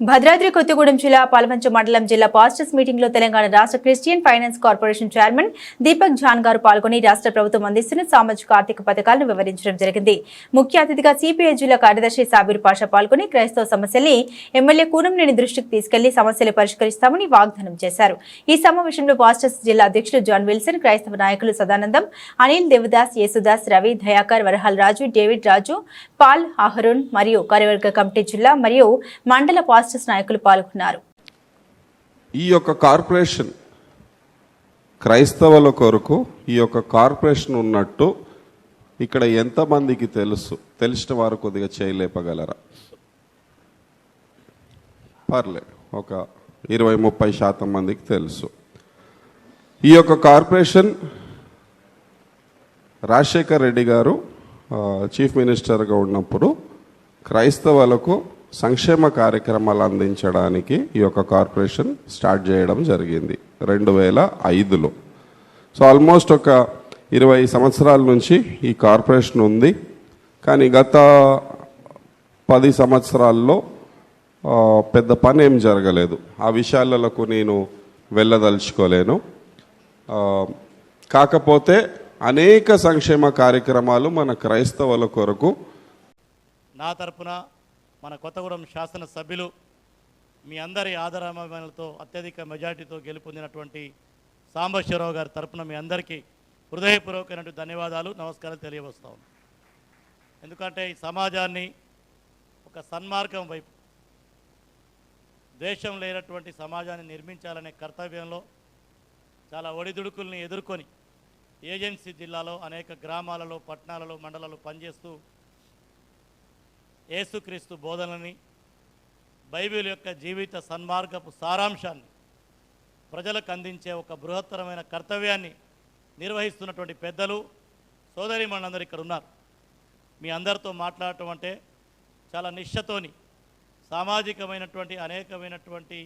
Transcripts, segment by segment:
భద్రాద్రి కొత్తగూడెం జిల్లా పాల్వంచ మండలం జిల్లా పాస్టర్స్ మీటింగ్లో తెలంగాణ రాష్ట్ర Christian finance corporation chairman Deepak John గారు పాల్గొని రాష్ట్ర ప్రభుత్వం అందిస్తున్న సామాజిక ఆర్థిక పథకాలను వివరించడం జరిగింది. ముఖ్య అతిథిగా సిపిఐ జిల్లా కార్యదర్శి సాబీర్ పాషా పాల్గొని క్రైస్తవ సమస్యల్ని ఎమ్మెల్యే కూనంనేని దృష్టికి తీసుకెళ్ళి సమస్యలు పరిష్కరిస్తామని వాగ్దానం చేశారు. ఈ సమావేశంలో పాస్టర్స్ జిల్లా అధ్యక్షులు జాన్ విల్సన్ క్రైస్తవ నాయకులు Sadanandam Anil Devadas Yesudas Ravi Dayakar Varahal Raju David Raju Paul Aaron మరియు కార్యవర్గ కమిటీ జిల్లా మరియు మండల పాస్టర్స్ నాయకులు పాల్గొన్నారు. ఈ యొక్క కార్పొరేషన్ క్రైస్తవుల కొరకు ఈ యొక్క కార్పొరేషన్ ఉన్నట్టు ఇక్కడ ఎంతమందికి తెలుసు? తెలిసిన వారు కొద్దిగా చేయలేపగలరా? పర్లేదు ఒక ఇరవై ముప్పై శాతం మందికి తెలుసు. ఈ యొక్క కార్పొరేషన్ రాజశేఖర్ రెడ్డి గారు చీఫ్ మినిస్టర్గా ఉన్నప్పుడు క్రైస్తవులకు సంక్షేమ కార్యక్రమాలు అందించడానికి ఈ యొక్క కార్పొరేషన్ స్టార్ట్ చేయడం జరిగింది రెండు వేల ఐదులో. సో ఆల్మోస్ట్ ఒక ఇరవై సంవత్సరాల నుంచి ఈ కార్పొరేషన్ ఉంది. కానీ గత పది సంవత్సరాల్లో పెద్ద పని ఏం జరగలేదు. ఆ విషయాలకు నేను వెళ్ళదలుచుకోలేను. కాకపోతే అనేక సంక్షేమ కార్యక్రమాలు మన క్రైస్తవుల కొరకు నా తరపున మన కొత్తగూడెం శాసనసభ్యులు మీ అందరి ఆదరాభిమానులతో అత్యధిక మెజార్టీతో గెలుపొందినటువంటి సాంబశివరావు గారి తరపున మీ అందరికీ హృదయపూర్వకమైనటువంటి ధన్యవాదాలు నమస్కారాలు తెలియవస్తాం ఎందుకంటే ఈ సమాజాన్ని ఒక సన్మార్గం వైపు దేశం లేనటువంటి సమాజాన్ని నిర్మించాలనే కర్తవ్యంలో చాలా ఒడిదుడుకుల్ని ఎదుర్కొని ఏజెన్సీ జిల్లాలో అనేక గ్రామాలలో పట్టణాలలో మండలాలు పనిచేస్తూ యేసుక్రీస్తు బోధనని బైబిల్ యొక్క జీవిత సన్మార్గపు సారాంశాన్ని ప్రజలకు అందించే ఒక బృహత్తరమైన కర్తవ్యాన్ని నిర్వహిస్తున్నటువంటి పెద్దలు సోదరి మనందరూ ఇక్కడ ఉన్నారు. మీ అందరితో మాట్లాడటం అంటే చాలా నిష్ఠతోని సామాజికమైనటువంటి అనేకమైనటువంటి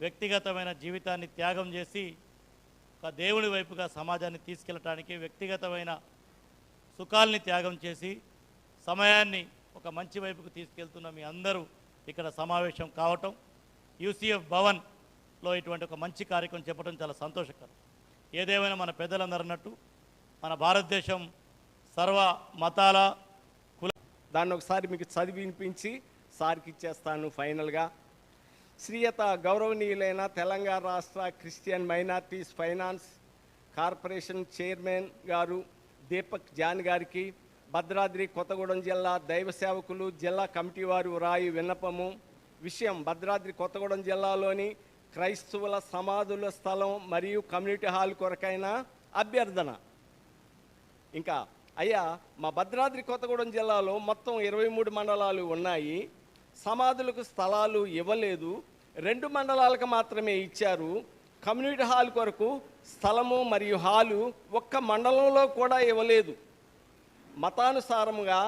వ్యక్తిగతమైన జీవితాన్ని త్యాగం చేసి ఒక దేవుని వైపుగా సమాజాన్ని తీసుకెళ్ళటానికి వ్యక్తిగతమైన సుఖాల్ని త్యాగం చేసి సమయాన్ని ఒక మంచి వైపుకు తీసుకెళ్తున్న మీ అందరూ ఇక్కడ సమావేశం కావటం యూసీఎఫ్ భవన్లో ఇటువంటి ఒక మంచి కార్యక్రమం చెప్పడం చాలా సంతోషకరం. ఏదేమైనా మన పెద్దలందరూ అన్నట్టు మన భారతదేశం సర్వ మతాల కుల దాన్ని ఒకసారి మీకు చదివి వినిపించి సార్కి ఇచ్చేస్తాను ఫైనల్గా. శ్రీయత గౌరవనీయులైన తెలంగాణ రాష్ట్ర Christian minorities finance corporation chairman గారు దీపక్ జాన్ గారికి భద్రాద్రి కొత్తగూడెం జిల్లా దైవ సేవకులు జిల్లా కమిటీ వారు రాయి విన్నపము. విషయం భద్రాద్రి కొత్తగూడెం జిల్లాలోని క్రైస్తవుల సమాధుల స్థలం మరియు కమ్యూనిటీ హాల్ కొరకైన అభ్యర్థన. ఇంకా అయ్యా మా భద్రాద్రి కొత్తగూడెం జిల్లాలో మొత్తం ఇరవై మూడు మండలాలు ఉన్నాయి. సమాధులకు స్థలాలు ఇవ్వలేదు. రెండు మండలాలకు మాత్రమే ఇచ్చారు. కమ్యూనిటీ హాల్ కొరకు స్థలము మరియు హాలు ఒక్క మండలంలో కూడా ఇవ్వలేదు. మతానుసారముగా